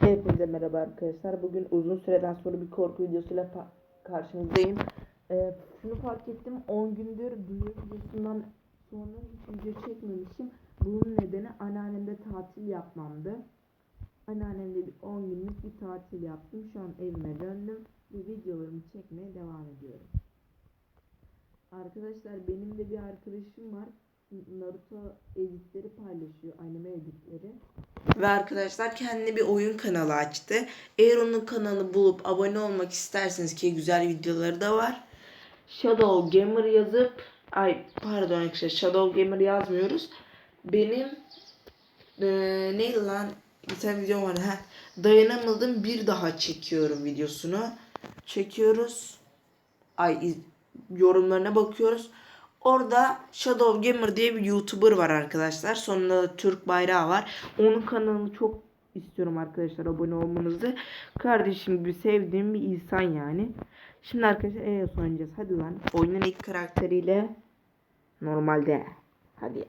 Hepinize merhaba arkadaşlar. Bugün uzun süreden sonra bir korku videosuyla karşınızdayım. Ee, şunu fark ettim. 10 gündür duyuru videosundan sonra hiç video çekmemişim. Bunun nedeni anneannemde tatil yapmamdı. Anneannemde bir 10 günlük bir tatil yaptım. Şu an evime döndüm ve videolarımı çekmeye devam ediyorum. Arkadaşlar benim de bir arkadaşım var. Naruto editleri paylaşıyor. Anime editleri. Ve arkadaşlar kendine bir oyun kanalı açtı. Eğer onun kanalını bulup abone olmak isterseniz ki güzel videoları da var. Shadow Gamer yazıp ay pardon arkadaşlar Shadow Gamer yazmıyoruz. Benim eee neydi lan bir tane videom vardı. Ha, dayanamadım bir daha çekiyorum videosunu. Çekiyoruz. Ay yorumlarına bakıyoruz. Orada Shadow Gamer diye bir YouTuber var arkadaşlar. Sonunda da Türk bayrağı var. Onun kanalını çok istiyorum arkadaşlar abone olmanızı. Kardeşim gibi sevdiğim bir insan yani. Şimdi arkadaşlar EOS oynayacağız. Hadi lan. Oyunun ilk karakteriyle normalde. Hadi.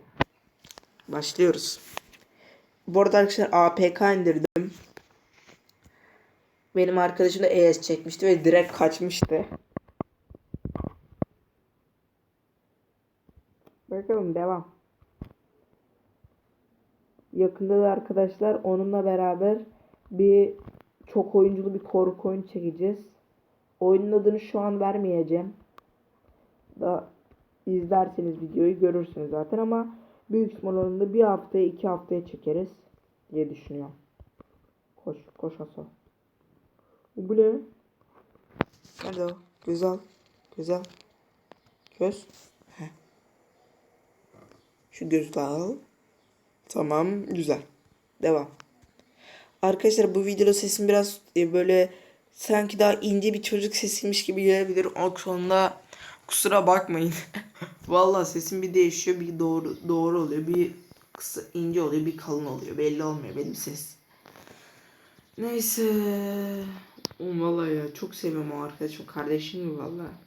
Başlıyoruz. Bu arada arkadaşlar APK indirdim. Benim arkadaşım da ES çekmişti ve direkt kaçmıştı. Bakalım devam. Yakında da arkadaşlar onunla beraber bir çok oyunculu bir korku oyunu çekeceğiz. Oyunun adını şu an vermeyeceğim. Da izlerseniz videoyu görürsünüz zaten ama büyük ihtimal onu da bir haftaya iki haftaya çekeriz diye düşünüyorum. Koş koş Aso. Bu ne? Güzel. Güzel. Göz. Şu al. Tamam güzel. Devam. Arkadaşlar bu videoda sesim biraz e, böyle sanki daha ince bir çocuk sesiymiş gibi gelebilir. O konuda kusura bakmayın. Vallahi sesim bir değişiyor, bir doğru doğru oluyor, bir kısa ince oluyor, bir kalın oluyor. Belli olmuyor benim ses. Neyse. Oğlum vallahi ya çok seviyorum o arkadaşım. Kardeşim gibi vallahi.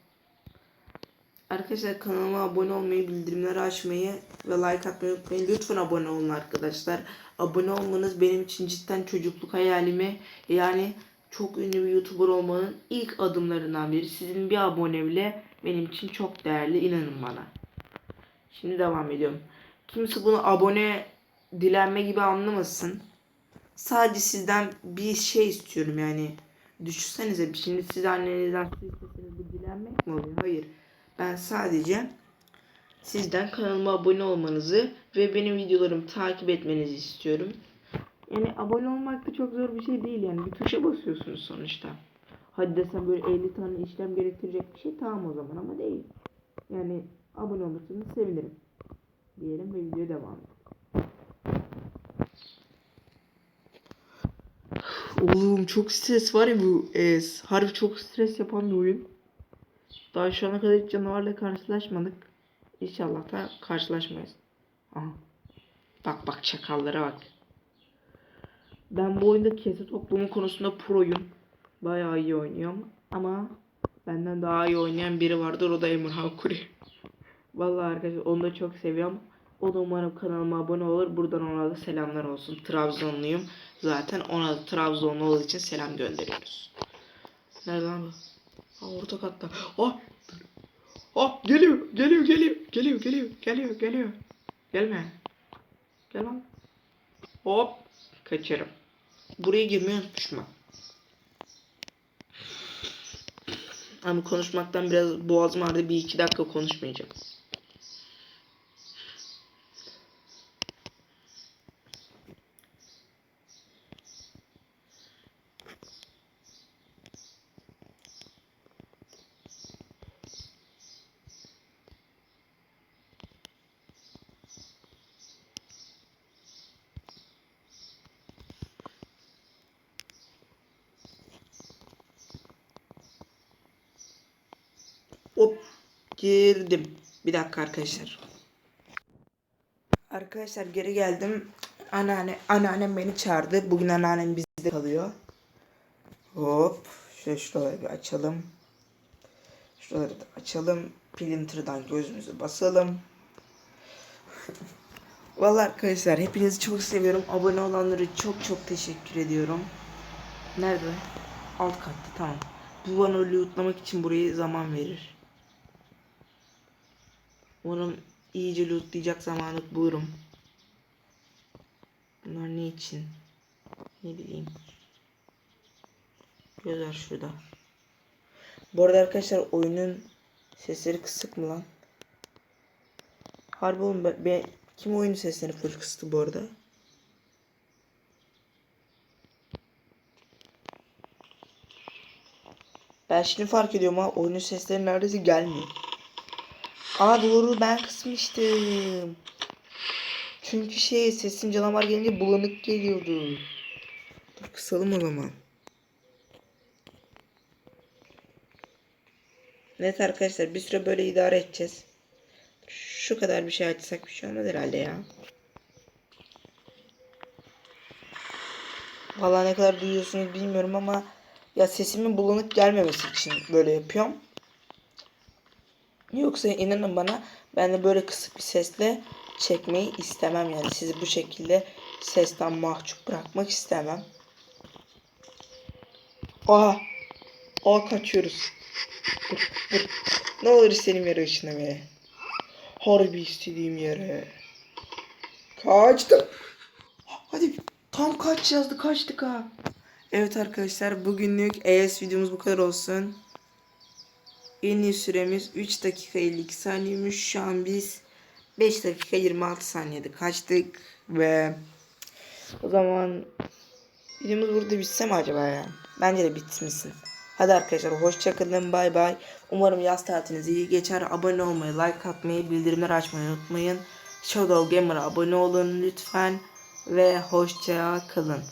Arkadaşlar kanalıma abone olmayı, bildirimleri açmayı ve like atmayı unutmayın. Lütfen abone olun arkadaşlar. Abone olmanız benim için cidden çocukluk hayalimi yani çok ünlü bir YouTuber olmanın ilk adımlarından biri. Sizin bir abone bile benim için çok değerli inanın bana. Şimdi devam ediyorum. Kimse bunu abone dilenme gibi anlamasın. Sadece sizden bir şey istiyorum yani. Düşünsenize şimdi siz annenizden su isteseniz bu dilenmek mi oluyor? Hayır. Ben sadece sizden kanalıma abone olmanızı ve benim videolarımı takip etmenizi istiyorum. Yani abone olmak da çok zor bir şey değil yani. Bir tuşa basıyorsunuz sonuçta. Hadi desem böyle 50 tane işlem gerektirecek bir şey tamam o zaman ama değil. Yani abone olursanız sevinirim. Diyelim ve videoya devam edelim. Oğlum çok stres var ya bu es. Harbi çok stres yapan bir oyun. Daha şu ana kadar hiç canavarla karşılaşmadık. İnşallah da karşılaşmayız. Aha. Bak bak çakallara bak. Ben bu oyunda kese toplumu konusunda proyum. Bayağı iyi oynuyorum. Ama benden daha iyi oynayan biri vardır o da Emirhan Kuri. Vallahi arkadaşlar onu da çok seviyorum. O da umarım kanalıma abone olur. Buradan ona da selamlar olsun. Trabzonluyum. Zaten ona da Trabzonlu olduğu için selam gönderiyoruz. Nereden bu? Ha, orta katta. Oh! Oh! Geliyor! Geliyor! Geliyor! Geliyor! Geliyor! Geliyor! Geliyor! Gelme. Gel. Hop! Kaçarım. Buraya girmeyi unutmuşum. Ama konuşmaktan biraz boğazım ağrıdı. Bir iki dakika konuşmayacağım. Hop girdim. Bir dakika arkadaşlar. Arkadaşlar geri geldim. Anneanne, anneannem beni çağırdı. Bugün anneannem bizde kalıyor. Hop. Şöyle şuraları bir açalım. Şuraları da açalım. Printer'dan gözümüzü basalım. Vallahi arkadaşlar hepinizi çok seviyorum. Abone olanları çok çok teşekkür ediyorum. Nerede? Alt katta tamam. Bu bana lootlamak için burayı zaman verir. Umarım iyice lootlayacak zamanı bulurum. Bunlar ne için? Ne bileyim. Gözler şurada. Bu arada arkadaşlar oyunun sesleri kısık mı lan? Harbi oğlum ben, ben- kim oyunun seslerini full kıstı bu arada? Ben şimdi fark ediyorum ha oyunun sesleri neredeyse gelmiyor. Aa doğru ben kısmıştım. Çünkü şey sesim canavar gelince bulanık geliyordu. Dur kısalım o zaman. Evet arkadaşlar bir süre böyle idare edeceğiz. Şu kadar bir şey açsak bir şey olmaz herhalde ya. Vallahi ne kadar duyuyorsunuz bilmiyorum ama ya sesimin bulanık gelmemesi için böyle yapıyorum. Yoksa inanın bana ben de böyle kısık bir sesle çekmeyi istemem yani sizi bu şekilde sesten mahcup bırakmak istemem. Aha. Aa kaçıyoruz. Dur, dur. Ne olur istediğim yere ışınla beni. Harbi istediğim yere. Kaçtım. Hadi tam kaç yazdı kaçtık ha. Evet arkadaşlar bugünlük ES videomuz bu kadar olsun. En iyi süremiz 3 dakika 52 saniyeymiş. Şu an biz 5 dakika 26 saniyede kaçtık ve o zaman videomuz burada bitse mi acaba ya? Bence de bitmişsin. Hadi arkadaşlar hoşçakalın bay bay. Umarım yaz tatiliniz iyi geçer. Abone olmayı, like atmayı, bildirimleri açmayı unutmayın. Shadow Gamer'a abone olun lütfen ve hoşça kalın.